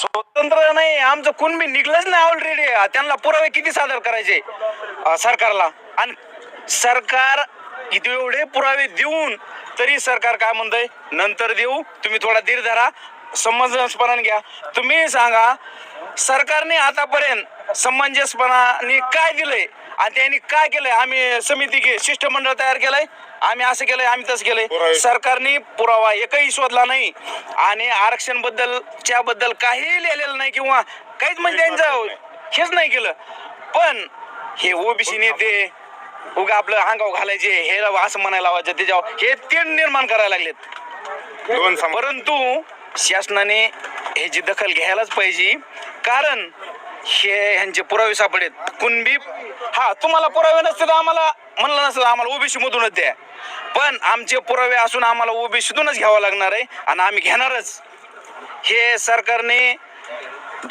स्वतंत्र नाही आमचं कुणबी निघलंच नाही ऑलरेडी त्यांना पुरावे किती सादर करायचे? सरकारला. आणि सरकार एवढे पुरावे देऊन तरी सरकार काय म्हणतंय? नंतर देऊ. तुम्ही थोडा धीर धरा. समंजसपणाने घ्या. तुम्ही सांगा सरकारने आतापर्यंत समंजसपणाने काय दिलंय? आणि त्यांनी काय केलंय? आम्ही समिती घे शिष्टमंडळ तयार केलंय. आम्ही असं केलंय आम्ही तसं केलंय. सरकारने पुरावा एकही शोधला नाही. आणि आरक्षण बद्दलच्या बद्दल काही लिहिलेलं नाही किंवा काहीच म्हणजे त्यांचं हेच नाही केलं. पण हे ओबीसी नेते उगा आपलं अंगाव घालायचे हे असं म्हणायला लावायचं त्याच्यावर हे ते निर्माण करायला लागलेत. परंतु शासनाने ह्याची दखल घ्यायलाच पाहिजे. कारण हे ह्यांचे पुरावे सापडेत कुणबी? हा तुम्हाला पुरावे नसते तर आम्हाला म्हणलं नसतं आम्हाला ओबीसी मधूनच द्या. पण आमचे पुरावे असून आम्हाला ओबीसीतूनच घ्यावं लागणार आहे आणि आम्ही घेणारच. हे सरकारने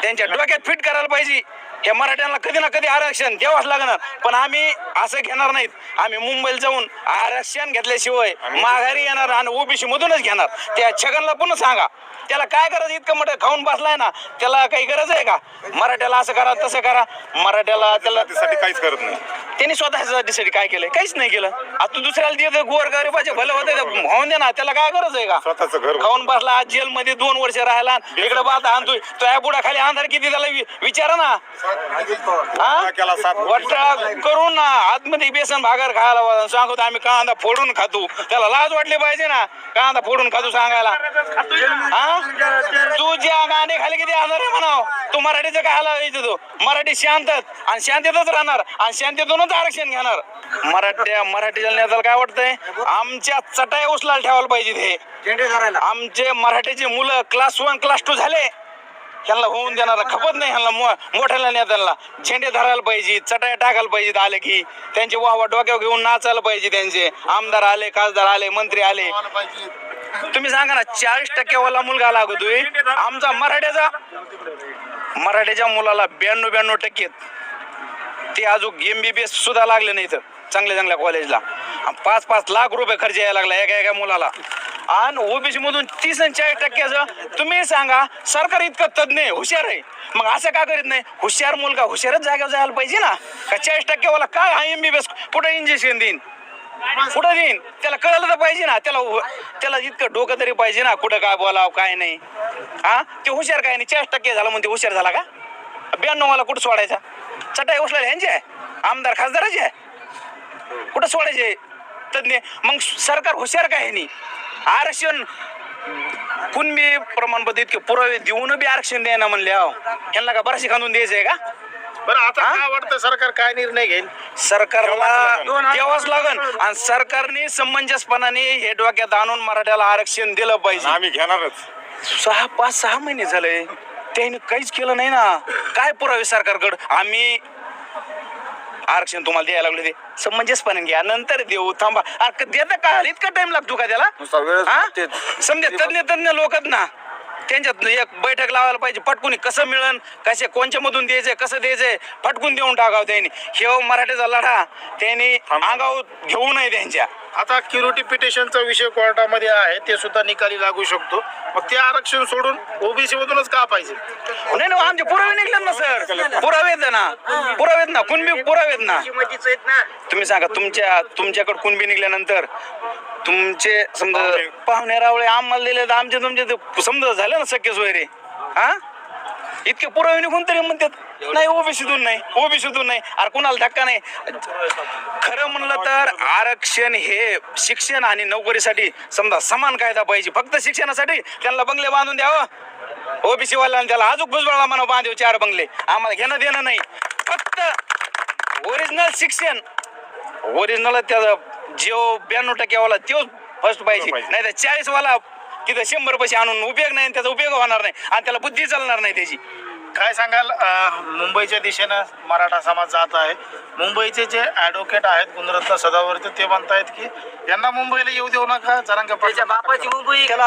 त्यांच्या डोक्यात फिट करायला पाहिजे. हे मराठ्यांना कधी ना कधी आरक्षण द्यावंच लागणार. पण आम्ही असं घेणार नाहीत. आम्ही मुंबईला जाऊन आरक्षण घेतल्याशिवाय माघारी येणार आणि ओबीसी मधूनच घेणार. त्या छगनला पुन्हा सांगा. त्याला काय करायचं इतकं मोठं खाऊन बसलाय ना त्याला काही गरज आहे का? मराठ्याला असं करा तसं करा. मराठ्याला त्याला काहीच करत नाही. त्यांनी स्वतःसाठी काय केलंय? काहीच नाही केलं. आता तू दुसऱ्याला देतो गोर गरीबाचे भले होते होऊन दे ना त्याला काय गरज आहे का? स्वतःच घर खाऊन बसला आज जेल मध्ये दोन वर्ष राहिला इकडे बात आणतोय तो या बुडा खाली अंधार किती त्याला विचारा ना. हा? केला वट्टा करून ना. आतमध्ये बेसन भाकर खायला सांगतो आम्ही कांदा फोडून खातो. त्याला लाज वाटली पाहिजे ना कांदा फोडून खातो सांगायला. तू ज्या गाणे खाली किती आणणार आहे म्हणाव तू मराठीचं काय हाला तू. मराठी शांत आणि शांततच राहणार आणि शांततेतूनच आरक्षण घेणार. मराठ्या मराठीच्या नेत्याला काय वाटतंय? आमच्या चटाई उचलायला ठेवायला पाहिजे हे. आमचे मराठीचे मुलं क्लास वन क्लास टू झाले. ह्यांना होऊन देणार खपत नाही ह्यांना मो- मोठ्याला नेत्यांना. झेंडे धरायला पाहिजे चटाया टाकायला पाहिजे आले की. त्यांचे वाहवा डोक्यावर घेऊन नाचायला पाहिजे त्यांचे. आमदार आले खासदार आले मंत्री आले. तुम्ही सांगा ना चाळीस टक्केवाला मुलगा लागतोय. आमचा मराठ्याचा. मराठ्याच्या मुलाला ब्याण्णव ब्याण्णव टक्के आहेत. ते अजून एस सुद्धा लागले नाही तर चांगल्या चांगल्या कॉलेजला आणि पाच पाच लाख रुपये खर्च यायला लागला एका एका मुलाला. आणि ओबीसी मधून तीस आणि चाळीस टक्क्याचं तुम्ही सांगा सरकार इतकं तज्ञ आहे हुशार आहे. मग असं का करीत नाही? हुशार मुलगा हुशारच जागेवर जायला पाहिजे ना? का चाळीस टक्केवाला काय हा एमबीबीएस कुठं इंजेक्शन देईन? कुठं देईन? त्याला कळलं तर पाहिजे ना? त्याला त्याला इतकं डोकं तरी पाहिजे ना? कुठं काय बोलावं काय नाही. हा? ते हुशार काय नाही? चाळीस टक्के झालं म्हणते हुशार झाला का? ब्याण्णव मला कुठं सोडायचा? चटाई उचलायला ह्यांचे आहे? आमदार खासदाराचे आहे? कुठं सोडायचे? तज्ञ मग सरकार हुशार काय ह्यानी? आरक्षण कुणबी प्रमाणपत्र इतके पुरावे देऊन बी आरक्षण द्यायना म्हणले अहो यांना का बराचशी खांदून द्यायचंय का? बरं आता हा? काय वाटतं सरकार काय निर्णय घेईल? सरकारला द्यावाच लागन आणि सरकारने समंजसपणाने हे डोक्यात आणून मराठ्याला आरक्षण दिलं पाहिजे. आम्ही घेणारच. सहा पाच सहा महिने झाले. त्यांनी काहीच केलं नाही ना. काय पुरावे सरकारकडं? आम्ही आरक्षण तुम्हाला द्यायला लागले ते. समंजसपणे घ्या. नंतर देऊ. थांबा. अरे देता का? इतका टाइम लागतो का त्याला? हा? समजा तज्ञ तज्ञ लोक ना. त्यांच्यात एक बैठक लावायला पाहिजे. पटकून कसं मिळन? कसे कोणच्या मधून द्यायचंय? कसं द्यायचंय? फटकून देऊन टाकावं त्यांनी. हे मराठीचा लढा. त्यांनी अंगावर घेऊ नये त्यांच्या. आता क्युरिटी पिटिशनचा विषय कोर्टामध्ये आहे ते सुद्धा निकाली लागू शकतो. मग ते आरक्षण सोडून ओबीसी मधूनच का पाहिजे? नाही नाही आमचे पुरावे निघले ना सर. पुरावे आहेत ना. पुरावे आहेत ना. कुणबी पुरावे आहेत ना. तुम्ही सांगा तुमच्या तुमच्याकडे कुणबी निघल्यानंतर तुमचे समजा पाहुणे. रावळे आम्हाला दिले तर आमचे तुमचे ते समजा झाले ना शक्य सोयरे हा? इतके पुरावे निघून तरी म्हणतात नाही ओबीसीतून नाही ओबीसीतून नाही. अरे कुणाला धक्का नाही. खरं तर आरक्षण हे शिक्षण आणि नोकरीसाठी समजा समान कायदा पाहिजे. फक्त शिक्षणासाठी त्यांना बंगले बांधून द्यावं. ओबीसी वाल्याला त्याला अजून भुजबळा म्हणा बांधव चार बंगले. आम्हाला घेणं देणं नाही. फक्त ओरिजिनल शिक्षण ओरिजिनल त्याचा जो ब्याण्णव टक्केवाला तोच फर्स्ट पाहिजे. नाही तर चाळीस वाला तिथं शंभर पैसे आणून उपयोग नाही त्याचा उपयोग होणार नाही आणि त्याला बुद्धी चालणार नाही त्याची. काय सांगाल मुंबईच्या दिशेनं मराठा समाज जात आहे. मुंबईचे जे ऍडव्होकेट आहेत गुणरत्न सदावर्ती ते म्हणतायत की यांना मुंबईला येऊ देऊ नका जरांगे पाटील त्याला